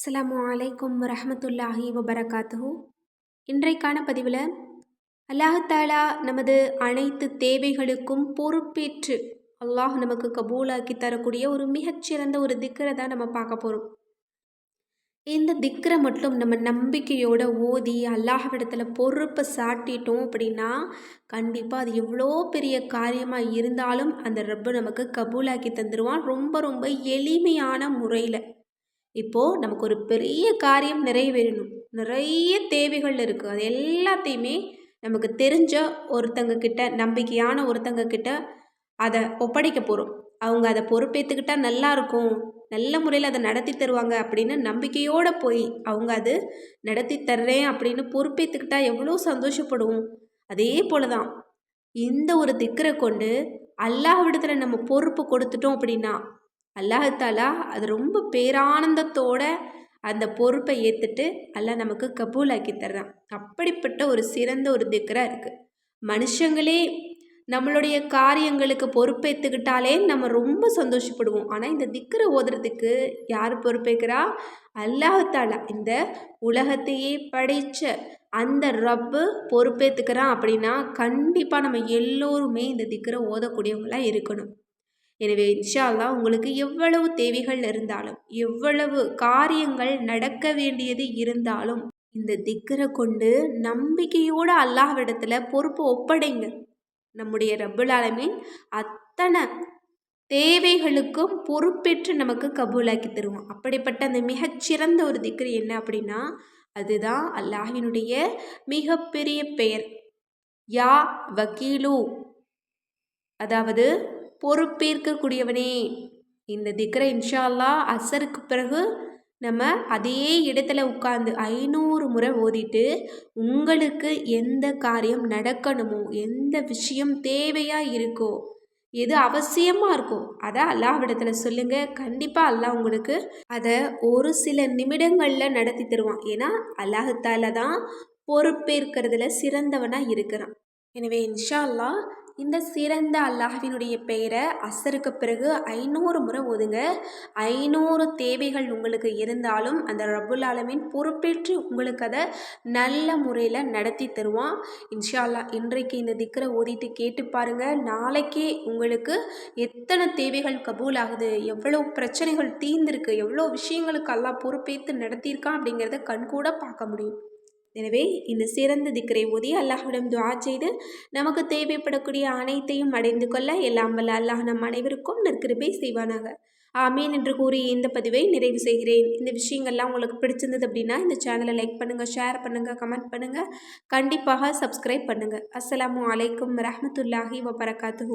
அஸ்லாம் வலைக்கம் வரமத்துல்லாஹி வபரகாத்து இன்றைக்கான பதிவில் அல்லாஹாலா நமது அனைத்து தேவைகளுக்கும் பொறுப்பேற்று அல்லாஹ் நமக்கு கபூலாக்கி தரக்கூடிய ஒரு மிகச்சிறந்த ஒரு திக்கரை தான் நம்ம பார்க்க போகிறோம் இந்த திக்கரை மட்டும் நம்ம நம்பிக்கையோட ஓதி அல்லாஹவிடத்தில் பொறுப்பை சாட்டிட்டோம் அப்படின்னா கண்டிப்பாக அது எவ்வளோ பெரிய காரியமாக இருந்தாலும் அந்த ரப்பு நமக்கு கபூலாக்கி தந்துடுவான் ரொம்ப ரொம்ப எளிமையான முறையில். இப்போது நமக்கு ஒரு பெரிய காரியம் நிறைவேறணும். நிறைய தேவைகள் இருக்குது அது எல்லாத்தையுமே நமக்கு தெரிஞ்ச ஒருத்தங்க கிட்ட நம்பிக்கையான ஒருத்தங்க கிட்ட அதை ஒப்படைக்க போகிறோம் அவங்க அதை பொறுப்பேற்றுக்கிட்டால் நல்லாயிருக்கும் நல்ல முறையில் அதை நடத்தி தருவாங்க அப்படின்னு நம்பிக்கையோடு போய் அவங்க அது நடத்தி தர்றேன் அப்படின்னு பொறுப்பேற்றுக்கிட்டால் எவ்வளோ சந்தோஷப்படுவோம். அதே போல தான் இந்த ஒரு திக்கரை கொண்டு அல்லாஹ்விடத்தில் நம்ம பொறுப்பு கொடுத்துட்டோம் அப்படின்னா அல்லாஹாலா அது ரொம்ப பேரானந்தத்தோட அந்த பொறுப்பை ஏற்றுட்டு அல்லாஹ் நமக்கு கபூலாக்கி தர்றான். அப்படிப்பட்ட ஒரு சிறந்த ஒரு திக்கராக இருக்குது மனுஷங்களே நம்மளுடைய காரியங்களுக்கு பொறுப்பேற்றுக்கிட்டாலே நம்ம ரொம்ப சந்தோஷப்படுவோம். ஆனால் இந்த திக்கரை ஓதுறதுக்கு யார் பொறுப்பேற்கிறா அல்லாஹாலா இந்த உலகத்தையே படைத்த அந்த ரப்பு பொறுப்பேற்றுக்கிறான் அப்படின்னா கண்டிப்பாக நம்ம எல்லோருமே இந்த திக்கரை ஓதக்கூடியவங்களாக இருக்கணும். எனவே இன்ஷால்லா உங்களுக்கு எவ்வளவு தேவைகள் இருந்தாலும் எவ்வளவு காரியங்கள் நடக்க வேண்டியது இருந்தாலும் இந்த திக்கரை கொண்டு நம்பிக்கையோடு அல்லாஹ்விடத்தில் பொறுப்பு ஒப்படைங்க. நம்முடைய ரப்புல் அத்தனை தேவைகளுக்கும் பொறுப்பேற்று நமக்கு கபூலாக்கி தருவோம் அப்படிப்பட்ட அந்த மிகச்சிறந்த ஒரு திக்ரு என்ன அப்படின்னா அதுதான் அல்லாஹினுடைய மிகப்பெரிய பெயர். யா வக்கீலு அதாவது பொறுப்பேற்கக்கூடியவனே. இந்த திக்ர இன்ஷா அல்லா அசருக்கு பிறகு நம்ம அதே இடத்துல உட்காந்து ஐநூறு முறை ஓதிட்டு உங்களுக்கு எந்த காரியம் நடக்கணுமோ எந்த விஷயம் தேவையாக இருக்கோ எது அவசியமாக இருக்கும் அதை அல்லாவிடத்தில் சொல்லுங்கள் கண்டிப்பாக அல்லாஹ் உங்களுக்கு அதை ஒரு சில நிமிடங்களில் நடத்தி தருவான். ஏன்னா அல்லாஹத்தால தான் பொறுப்பேற்கிறதுல சிறந்தவனாக இருக்கிறான். எனவே இன்ஷா அல்லா இந்த சிறந்த அல்லாஹினுடைய பெயரை அசருக்கு பிறகு ஐநூறு முறை ஒதுங்க ஐநூறு தேவைகள் உங்களுக்கு இருந்தாலும் அந்த ரபுல் ஆலமின் பொறுப்பேற்று உங்களுக்கு அதை நல்ல முறையில் நடத்தி தருவான். இன்ஷால்லா இன்றைக்கு இந்த திக்கரை ஓதிட்டு கேட்டு பாருங்கள் நாளைக்கே உங்களுக்கு எத்தனை தேவைகள் கபூல் ஆகுது எவ்வளோ பிரச்சனைகள் தீர்ந்திருக்கு எவ்வளோ விஷயங்களுக்கு எல்லாம் பொறுப்பேற்று நடத்தியிருக்கான் அப்படிங்கிறத கண்கூட பார்க்க முடியும். எனவே இந்த சிறந்த திக்கரை ஓதி அல்லாஹ்விடம் துவா செய்து நமக்கு தேவைப்படக்கூடிய அனைத்தையும் அடைந்து கொள்ள எல்லாம் வல்ல அல்லாஹ் நம் அனைவருக்கும் நற்கிருப்பை செய்வானாக. ஆமீன் என்று கூறி இந்த பதிவை நிறைவு செய்கிறேன். இந்த விஷயங்கள்லாம் உங்களுக்கு பிடிச்சிருந்தது அப்படின்னா இந்த சேனலை லைக் பண்ணுங்கள் ஷேர் பண்ணுங்கள் கமெண்ட் பண்ணுங்கள் கண்டிப்பாக சப்ஸ்கிரைப் பண்ணுங்கள் அஸ்லாம் வலைக்கம் ரஹமத்துல்லாஹி வபரகாத்து